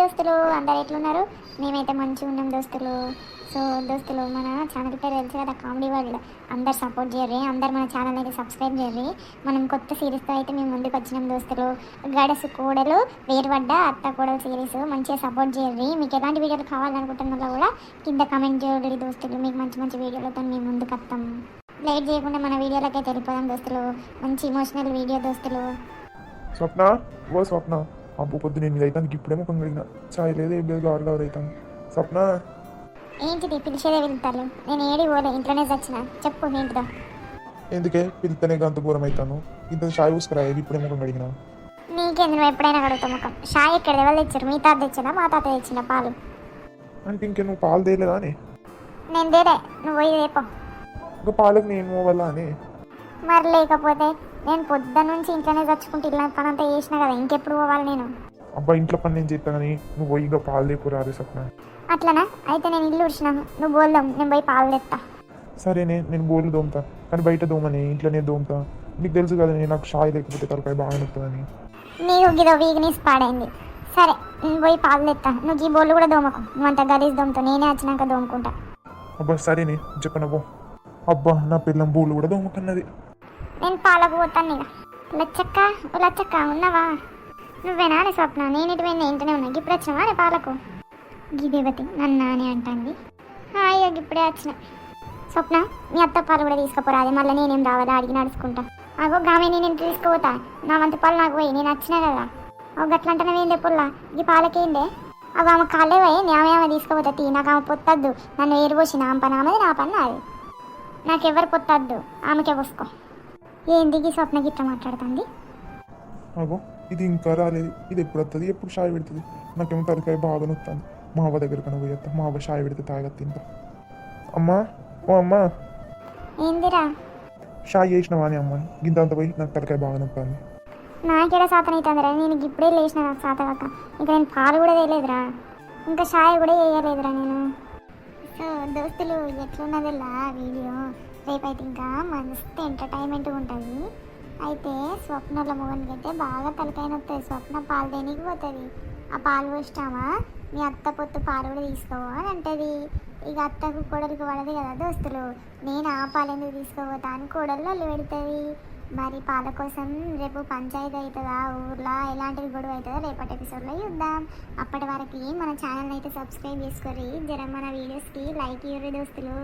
దోస్తులు అందరు ఎట్లున్నారు? మేమైతే మంచిగా ఉన్నాం దోస్తులు. సో దోస్తులు మన ఛానల్ పేరు తెలుసు కదా కామెడీ వరల్డ్ అందరు సపోర్ట్ చేయర్రి. అందరు మన ఛానల్ అయితే సబ్స్క్రైబ్ చేయర్రి. మనం కొత్త సిరీస్తో అయితే మేము ముందుకు వచ్చినాం దోస్తులు. గడసు కోడలు వేరుపడ్డ అత్త కోడలు సిరీస్ మంచిగా సపోర్ట్ చేయర్రి. మీకు ఎలాంటి వీడియోలు కావాలనుకుంటున్నారో కూడా కింద కమెంట్ చేయండి దోస్తులు. మీకు మంచి మంచి వీడియోలతో మేము ముందుకు వస్తాం. లేట్ చేయకుండా మన వీడియోలకే వెళ్ళిపోదాం దోస్తులు. మంచి ఇమోషనల్ వీడియో దోస్తులు. స్వప్న ఓ స్వప్న. అప్పు పొద్దు నేను అయితే ఇప్పుడే ముఖం కడిగిన చాయ్ లేదు ఏం లేదు గారు గారు అవుతాను స్వప్న? ఏంటిది పిలిచేదే వెళ్తారు నేను ఏడి పోలే ఇంట్లోనే వచ్చిన చెప్పు ఏంటిదో ఎందుకే? పిలితేనే గంత దూరం అవుతాను ఇంత చాయ్ పూసుకురా ఇప్పుడే ముఖం కడిగిన నీకేంది నువ్వు ఎప్పుడైనా కడుగుతావు ముఖం? షాయ్ ఎక్కడ ఎవరు తెచ్చారు మీ తాత తెచ్చిందా మా తాత తెచ్చిన పాలు? అంటే ఇంకే నువ్వు పాలు తేలేదా అని? నేను దేరే నువ్వు పోయి రేపో ఇంకా పాలకు నేను వల్ల అని? మరి లేకపోతే నేను పొద్దున్న నుంచి ఇంట్లోనే చచ్చుకుంటే ఇల్లు పని అంతా చేసిన కదా ఇంకెప్పుడు పోవాలి నేను? అబ్బా ఇంట్లో పని నేను చేస్తా కానీ నువ్వు పోయి ఇక పాలు లేపురా రే స్వప్న. అట్లనా? అయితే నేను ఇల్లు ఉడిచినాను నువ్వు బోల్దాం నేను పోయి పాలు తెస్తా సరేనే నేను బోర్లు దోముతా. కానీ బయట దోమని ఇంట్లోనే దోముతా. నీకు తెలుసు కదా నేను నాకు షాయ్ లేకపోతే తలకాయ బాగా నొప్పుతుందని నీకు గిదో వీక్నెస్ పాడైంది. సరే నేను పోయి పాలు తెస్తా నువ్వు ఈ బోళ్ళు కూడా దోమకు. నువ్వు అంత గలీజ్ దోమతో నేనే వచ్చినాక దోముకుంటా. అబ్బా సరేనే. చెప్పనవ్వు అబ్బా నా పిల్లం బోళ్ళు కూడా దోమకన్నది. నేను పాలకు పోతాను ఇక. లచ్చక్క ఓ లచ్చక్క ఉన్నావా? నువ్వేనా అని స్వప్న? నేను ఇటు పోయింది ఇంటనే ఉన్నా? ఇప్పుడు వచ్చినావా నీ పాలకు? గిదేవతి నన్ను అని అంటాంది. హాయిగా ఇప్పుడే వచ్చిన. స్వప్న మీ అత్త పాలు కూడా తీసుకుపోరా అది మళ్ళీ నేనేం రావాలి? అడిగి నడుచుకుంటా. అగో గామే నేను తీసుకుపోతా. నా వంత పాలు నాకు పోయి నేను వచ్చినా కదా. ఒక గట్లంటనవేందే పుల్ల. ఈ పాలకేందే అవి ఆమె కాళ్ళే పోయి ఆమె ఆమె తీసుకుపోతా తీ. నాకు ఆమె పొత్తద్దు. నన్ను ఏరుపోసి నా పని ఆమెది నా పని నాది. నాకెవరు పొత్తద్దు. ఆమెకే పోసుకో. ఈ స్వప్న గిట్ల మాట్లాడుతుంది? అగో ఇది ఇంకా రాలేదు. ఇది ఎప్పుడు వస్తుంది ఎప్పుడు షాయ్ పెడుతుంది? నాకేమో తలకాయ బాగా నొస్తుంది మా అవ్వ దగ్గర కన్నా పోయేస్తా మా అవ్వ షాయ్ పెడితే తాగత్తి తింటా. అమ్మా ఓ అమ్మా. ఏందిరా? షాయ్ చేసినవా అని అమ్మ? గింత అంత పోయి నాకు తలకాయ బాగా నొప్పింది నాకేడ సాతన అవుతుందిరా నేను ఇప్పుడే లేచిన నాకు సాత కాక ఇంకా నేను పాలు కూడా వేయలేదురా. ఇంకా షాయ్ కూడా వేయలేదురా నేను. సో దోస్తులు ఎట్లున్నదిలా వీడియో? రేపైతే ఇంకా మస్తు ఎంటర్టైన్మెంట్ ఉంటుంది. అయితే స్వప్నల మొగనికి అయితే బాగా తలకాయ వస్తుంది స్వప్న పాలు దేనికి పోతుంది. ఆ పాలు పోసినామా? మీ అత్త పొత్తు పాలు కూడా తీసుకోవు అని అంటది. ఇక అత్తకు కోడలికి పడదు కదా దోస్తులు. నేను ఆ పాలు ఎందుకు తీసుకోపోతా అని కోడలు పెడుతుంది. మరి పాల కోసం రేపు పంచాయతీ అవుతుందా? ఊర్లో ఎలాంటివి గొడవ అవుతుందో? రేపటి ఎపిసోడ్లో చూద్దాం. అప్పటి వరకు మన ఛానల్ అయితే సబ్స్క్రైబ్ చేసుకోరి జర మన వీడియోస్కి లైక్ ఇవ్వరు దోస్తులు.